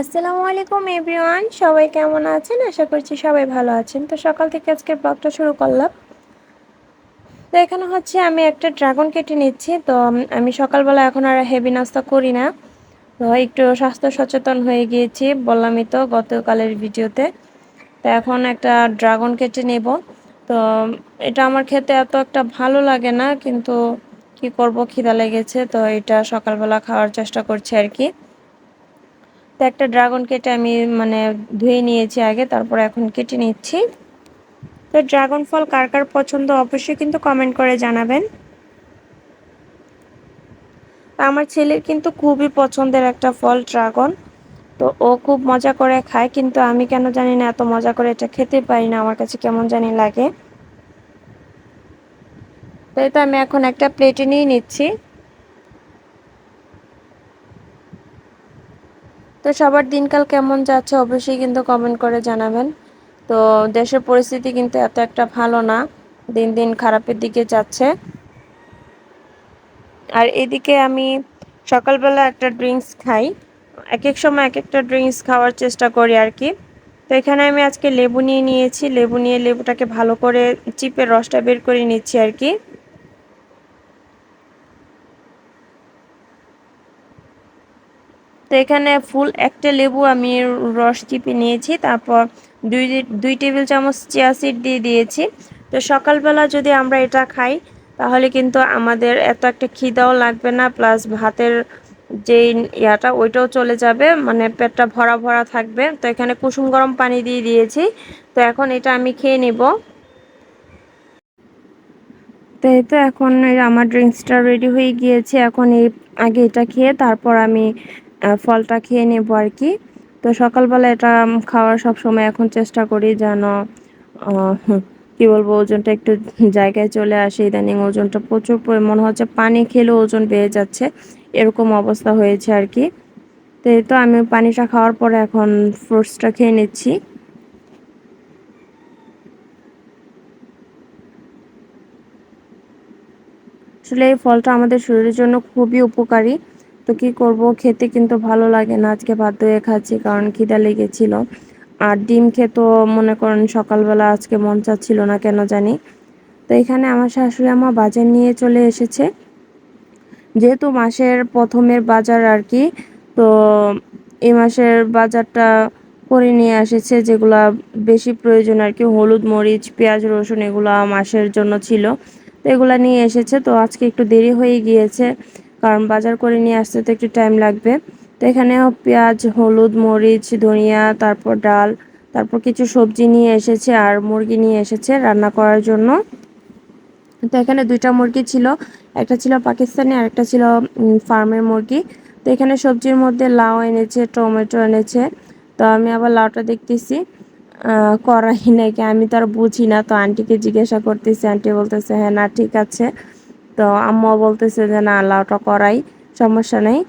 আসসালামু আলাইকুম, এভরিওয়ান। সবাই কেমন আছেন? আশা করছি সবাই ভালো আছেন। তো সকাল থেকে আজকে ব্লগটা শুরু করলাম। তো এখানে হচ্ছে আমি একটা ড্রাগন কেটে নিচ্ছি। তো আমি সকালবেলা এখন আর হেভি নাস্তা করি না। তো একটু স্বাস্থ্য সচেতন হয়ে গিয়েছি, বললামই তো গতকালের ভিডিওতে। তো এখন একটা ড্রাগন কেটে নেব। তো এটা আমার খেতে এত একটা ভালো লাগে না, কিন্তু কি করব খিদা লেগেছে। তো এটা সকালবেলা খাওয়ার চেষ্টা করছি আর কি। তো একটা ড্রাগন কেটে আমি মানে ধুয়ে নিয়েছি আগে, তারপর এখন কেটে নিচ্ছি। তো ড্রাগন ফল কার কার পছন্দ অবশ্যই কিন্তু কমেন্ট করে জানাবেন। আমার ছেলের কিন্তু খুবই পছন্দের একটা ফল ড্রাগন, তো ও খুব মজা করে খায়, কিন্তু আমি কেন জানি না এত মজা করে এটা খেতে পারি না, আমার কাছে কেমন জানি লাগে। তো আমি এখন একটা প্লেটে নিয়ে নিচ্ছি। তো সবার দিনকাল কেমন যাচ্ছে অবশ্যই কিন্তু কমেন্ট করে জানাবেন। তো দেশের পরিস্থিতি কিন্তু এত একটা ভালো না, দিন দিন খারাপের দিকে যাচ্ছে। আর এদিকে আমি সকালবেলা একটা ড্রিঙ্কস খাই এক এক সময় এক একটা ড্রিঙ্কস খাওয়ার চেষ্টা করি আর কি। তো এখানে আমি আজকে লেবু নিয়ে নিয়েছি, লেবু নিয়ে লেবুটাকে ভালো করে চিপের রসটা বের করে নিচ্ছি আর কি। তো এখানে ফুল একটা লেবু আমি রস চিপে নিয়েছি, তারপর দুই দুই টেবিল চামচ চিয়া সিড দিয়ে দিয়েছি। তো সকালবেলা যদি আমরা এটা খাই, তাহলে কিন্তু আমাদের এত একটা খিদাও লাগবে না, প্লাস ভাতের যে ইয়াটা, ওইটাও চলে যাবে মানে পেটটা ভরা ভরা থাকবে। তো এখানে কুসুম গরম পানি দিয়ে দিয়েছি, তো এখন এটা আমি খেয়ে নেব। তো এই তো এখন আমার ড্রিঙ্কসটা রেডি হয়ে গিয়েছে, এখন এই আগে এটা খেয়ে তারপর আমি ফলটা খেয়ে নেব আর কি। তো সকালবেলা এটা খাওয়ার সব সময় এখন চেষ্টা করি যেন কি বলব, ওজনটা একটু জায়গায় চলে আসে। ইদানিং ওজনটা প্রচুর মনে হচ্ছে পানি খেলে ওজন বেড়ে যাচ্ছে। এরকম অবস্থা হয়েছে আর কি। তো এই তো আমি পানিটা খাওয়ার পরে এখন ফ্রুটসটা খেয়ে নিচ্ছি। আসলে এই ফলটা আমাদের শরীরের জন্য খুবই উপকারী। তো কি করব? খেতে কিন্তু ভালো লাগে না। আজকে বাধ্য হয়ে খাচ্ছি কারণ খিদা লেগেছিল। আর ডিম খেতো মনে করেন সকালবেলা আজকে মন চাচ্ছিল না, কেন জানি। তো এখানে আমার শাশুড়ি আমার বাজার নিয়ে চলে এসেছে। যেহেতু মাসের প্রথমের বাজার আর কি, তো এই মাসের বাজারটা করে নিয়ে এসেছে, যেগুলা বেশি প্রয়োজন আর কি। হলুদ মরিচ, পেঁয়াজ, রসুন এগুলো মাসের জন্য ছিল। তো এগুলো নিয়ে এসেছে। তো আজকে একটু দেরি হয়ে গিয়েছে। কারণ বাজার করে নিয়ে আসতে তো একটু টাইম লাগবে। তো এখানে পেঁয়াজ, হলুদ, মরিচ, ধনিয়া, তারপর ডাল, তারপর কিছু সবজি নিয়ে এসেছে আর মুরগি নিয়ে এসেছে রান্না করার জন্য। তো এখানে দুইটা মুরগি ছিল, একটা ছিল পাকিস্তানি আর একটা ছিল ফার্মের মুরগি। তো এখানে সবজির মধ্যে লাউ এনেছে, টমেটো এনেছে। তো আমি আবার লাউটা দেখতেছি করাই নাকি আমি তো আর বুঝি না। তো আন্টিকে জিজ্ঞাসা করতেছি আন্টি বলতেছে হ্যাঁ না, ঠিক আছে। তো আম্মা বলতেছে যে, না, লাউটা করাই, সমস্যা নেই।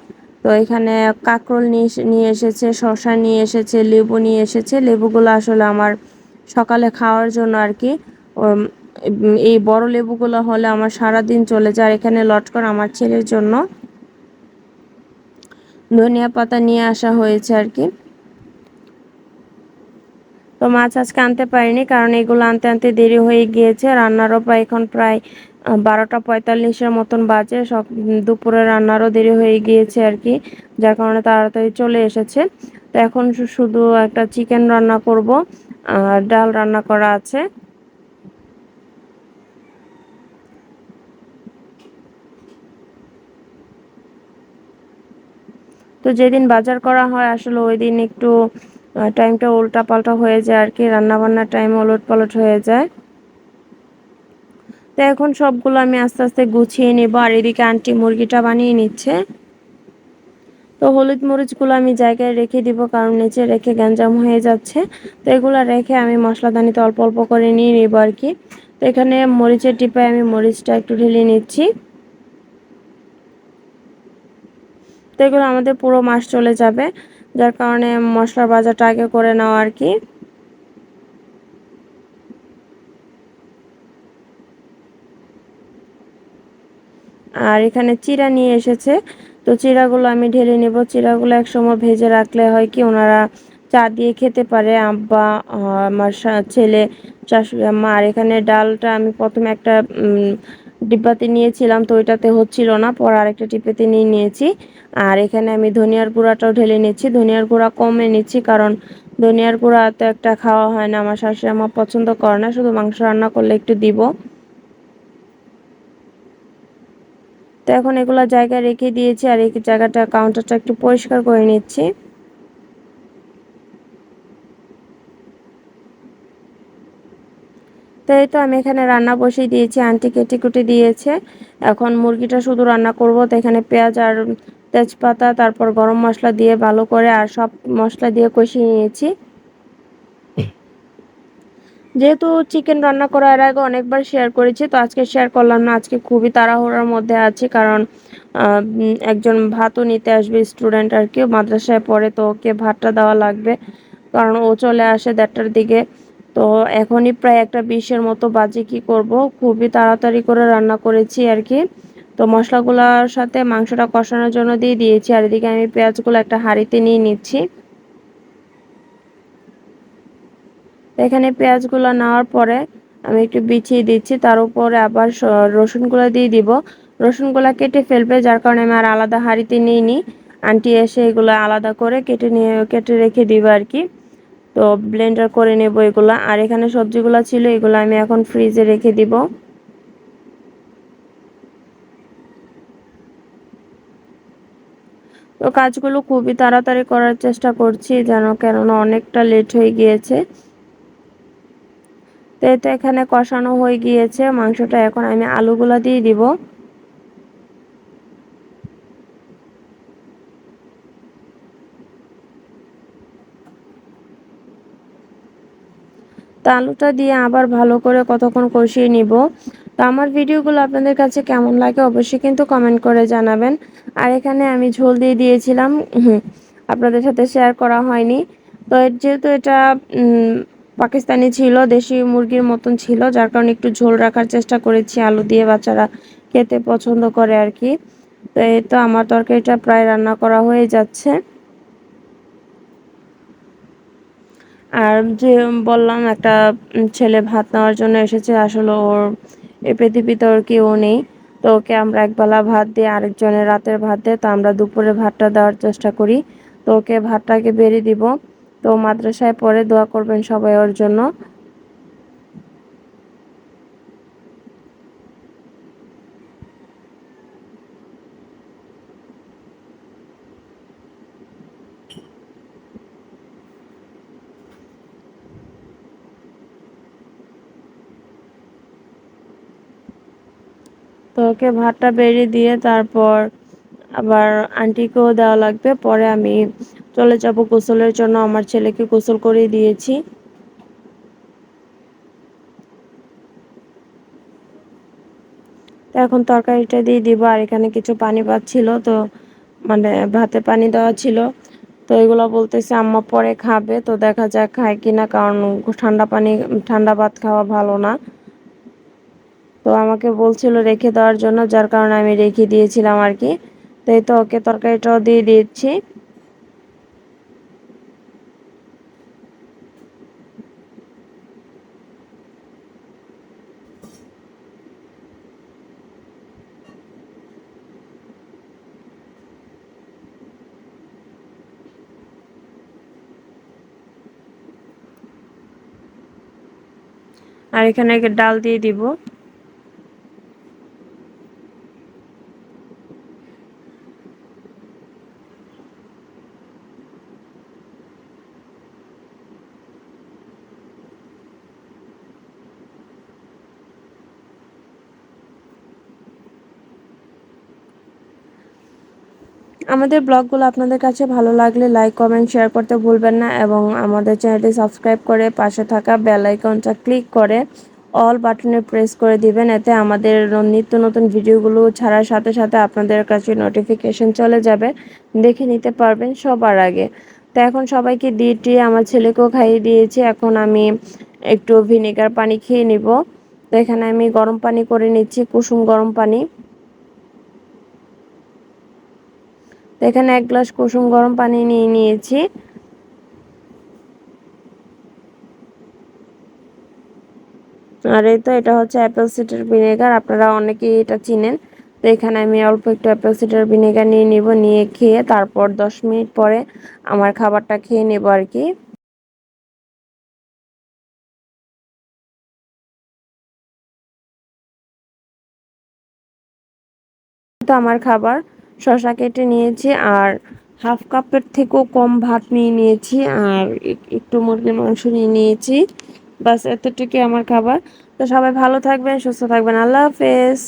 তো এখানে কাঁকরোল নিয়ে এসেছে শশা নিয়ে এসেছে, লেবু নিয়ে এসেছে। লেবুগুলো আসলে আমার সকালে খাওয়ার জন্য আর কি এই বড় লেবুগুলো হলে আমার সারা দিন চলে যায়। এখানে লটকন আমার ছেলের জন্য ধনিয়া পাতা নিয়ে আসা হয়েছে আর কি। তো মাছ আজকে আনতে পারিনি, কারণ এগুলো আনতে আনতে দেরি হয়ে গিয়েছে। রান্নারও প্রায় এখন প্রায় বারোটা পঁয়তাল্লিশের মতন বাজে। সব দুপুরে রান্নারও দেরি হয়ে গিয়েছে আর কি, যার কারণে তাড়াতাড়ি চলে এসেছে। তো এখন শুধু একটা চিকেন রান্না করব, আর ডাল রান্না করা আছে। তো যেদিন বাজার করা হয়, আসলে ওই দিন একটু টাইমটা উল্টা পাল্টা হয়ে যায় আর কি, রান্নাবান্নার টাইম ওলট পালট হয়ে যায়। তো এখন সবগুলো আমি আস্তে আস্তে গুছিয়ে নেব, আর এদিকে আন্টি মুরগিটা বানিয়ে নিচ্ছে। তো হলুদ মরিচগুলো আমি জায়গায় রেখে দিব, কারণ নিচে রেখে গ্যাঞ্জাম হয়ে যাচ্ছে। তো এগুলো রেখে আমি মশলাদানিতে অল্প অল্প করে নিয়ে নেব আর কি। তো এখানে মরিচের টিপায় আমি মরিচটা একটু ঢেলে নিচ্ছি। তো এগুলো আমাদের পুরো মাস চলে যাবে, যার কারণে মশলার বাজারটা আগে করে নাও আর কি। আর এখানে চিরা নিয়ে এসেছে। তো চিড়াগুলো আমি ঢেলে নেব। চিড়াগুলো একসময় ভেজে রাখলে হয় কি ওনারা চা দিয়ে খেতে পারে। আব্বা, আমার ছেলে শাশুড়ি আম্মা আর এখানে ডালটা আমি প্রথমে একটা ডিব্বাতে নিয়েছিলাম তো ওইটাতে হচ্ছিল না। পর আরেকটা টিপেতে নিয়ে নিয়েছি। আর এখানে আমি ধনিয়ার গুঁড়াটাও ঢেলে নিচ্ছি। ধনিয়ার গুঁড়া কমে নিচ্ছি কারণ ধনিয়ার গুঁড়া তো একটা খাওয়া হয় না। আমার শাশুড়ি আমার পছন্দ করে না। শুধু মাংস রান্না করলে একটু দিব। তো এখন এগুলো জায়গায় রেখে দিয়েছি আর এই জায়গাটা কাউন্টারটা একটু পরিষ্কার করে নিচ্ছি। তো এই তো আমি এখানে রান্না বসিয়ে দিয়েছি, আন্টি কেটে কুটে দিয়েছে। এখন মুরগিটা শুধু রান্না করব, তো এখানে পেঁয়াজ আর তেজপাতা, তারপর গরম মশলা দিয়ে ভালো করে আর সব মশলা দিয়ে কষিয়ে নিয়েছি। যেহেতু চিকেন রান্না করার আগে অনেকবার শেয়ার করেছি, তো আজকে শেয়ার করলাম না। আজকে খুবই তাড়াহুড়ার মধ্যে আছি, কারণ একজন ভাতও নিতে আসবে স্টুডেন্ট আর কি। মাদ্রাসায় পড়ে তো ওকে ভাতটা দেওয়া লাগবে, কারণ ও চলে আসে দেড়টার দিকে। তো এখনই প্রায় একটা বিশের মতো বাজে কি করব? খুবই তাড়াতাড়ি করে রান্না করেছি আর কি। তো মশলাগুলোর সাথে মাংসটা কষানোর জন্য দিয়ে দিয়েছি, আর এদিকে আমি পেঁয়াজগুলো একটা হাঁড়িতে নিয়ে নিচ্ছি। এখানে পেঁয়াজগুলো নেওয়ার পরে আমি একটু বিছিয়ে দিচ্ছি, তার উপরে আবার রসুনগুলো দিয়ে দিব। রসুনগুলো কেটে ফেলবে, যার কারণে আমি আর আলাদা হাঁড়িতে নিয়ে নিই আন্টি এসে এগুলো আলাদা করে কেটে নিয়ে, কেটে রেখে দিব আর কি। তো ব্লেন্ডার করে নেব এগুলো। আর এখানে সবজিগুলো ছিল, এগুলো আমি এখন ফ্রিজে রেখে দিব। তো কাজগুলো খুবই তাড়াতাড়ি করার চেষ্টা করছি, যেন কেননা অনেকটা লেট হয়ে গিয়েছে। তো এতে এখানে কষানো হয়ে গিয়েছে। মাংসটা এখন আমি আলুগুলো দিয়ে দিব। তো আলুটা দিয়ে আবার ভালো করে কতক্ষণ কষিয়ে নিব। তো আমার ভিডিওগুলো আপনাদের কাছে কেমন লাগে অবশ্যই কিন্তু কমেন্ট করে জানাবেন। আর এখানে আমি ঝোল দিয়ে দিয়েছিলাম। আপনাদের সাথে শেয়ার করা হয়নি। তো যেহেতু এটা পাকিস্তানি ছিল, দেশি মুরগির মতন ছিল, যার কারণে একটু ঝোল রাখার চেষ্টা করেছি, আলু দিয়ে বাচ্চারা খেতে পছন্দ করে আর কি। তো এই তো আমার তরকারিটা প্রায় রান্না করা হয়ে যাচ্ছে। আর যে বললাম, একটা ছেলে ভাত নেওয়ার জন্য এসেছে, আসলে ওর এ পৃথিবীতে ওর কেউ নেই। তো ওকে আমরা একবেলা ভাত দিয়ে আরেকজনের রাতের ভাত দিয়ে, তো আমরা দুপুরে ভাতটা দেওয়ার চেষ্টা করি। তো ওকে ভাতটাকে বেরিয়ে দিব। তো মাদ্রাসায় পরে দোয়া করবেন সবাই ওর জন্য। তো ওকে ভাতটা বেরিয়ে দিয়ে তারপর আবার আন্টিকেও দেওয়া লাগবে, পরে আমি চলে যাব গোসলের জন্য, আমার ছেলেকে গোসল করে দিয়েছি। এখন তরকারিটা দিয়ে দিব, আর এখানে কিছু পানি পাচ্ছিল তো মানে ভাতে পানি দেওয়া ছিল। তো এগুলো বলতেছে আম্মা পরে খাবে, তো দেখা যাক খায় কিনা, কারণ ঠান্ডা পানি, ঠান্ডা ভাত খাওয়া ভালো না। তো আমাকে বলছিল রেখে দেওয়ার জন্য, যার কারণে আমি রেখে দিয়েছিলাম আর কি। তো এই তো ওকে তরকারিটাও দিয়ে দিচ্ছি। আর এখানে ডাল দিয়ে দিব। আমাদের ব্লগগুলো আপনাদের কাছে ভালো লাগলে লাইক কমেন্ট শেয়ার করতে ভুলবেন না এবং আমাদের চ্যানেলটি সাবস্ক্রাইব করে পাশে থাকা বেল আইকনটা ক্লিক করে অল বাটনে প্রেস করে দিবেন, এতে আমাদের নিত্য নতুন ভিডিওগুলো ছাড়ার সাথে সাথে আপনাদের কাছে নোটিফিকেশন চলে যাবে, দেখে নিতে পারবেন সবার আগে। তো এখন সবাইকে দিয়ে টিয়ে আমার ছেলেকেও খাইয়ে দিয়েছি, এখন আমি একটু ভিনেগার পানি খেয়ে নিব। তো এখানে আমি গরম পানি করে নিচ্ছি, কুসুম গরম পানি। এখানে এক গ্লাস কুসুম গরম পানি নিয়ে নিয়েছি। আর এই তো এটা হচ্ছে অ্যাপেল সিডার ভিনেগার আপনারা অনেকেই এটা চিনেন। তো এখানে আমি অল্প একটু অ্যাপেল সিডার ভিনেগার নিয়ে নিব, নিয়ে খেয়ে তারপর দশ মিনিট পরে আমার খাবারটা খেয়ে নেব আর কি। তো আমার খাবার শশা কেটে নিয়েছি আর হাফ কাপের থেকেও কম ভাত নিয়ে নিয়েছি আর একটু মুরগির মাংস নিয়ে নিয়েছি। বাস এতটুকুই আমার খাবার। তো সবাই ভালো থাকবেন, সুস্থ থাকবেন। আল্লাহ হাফেজ।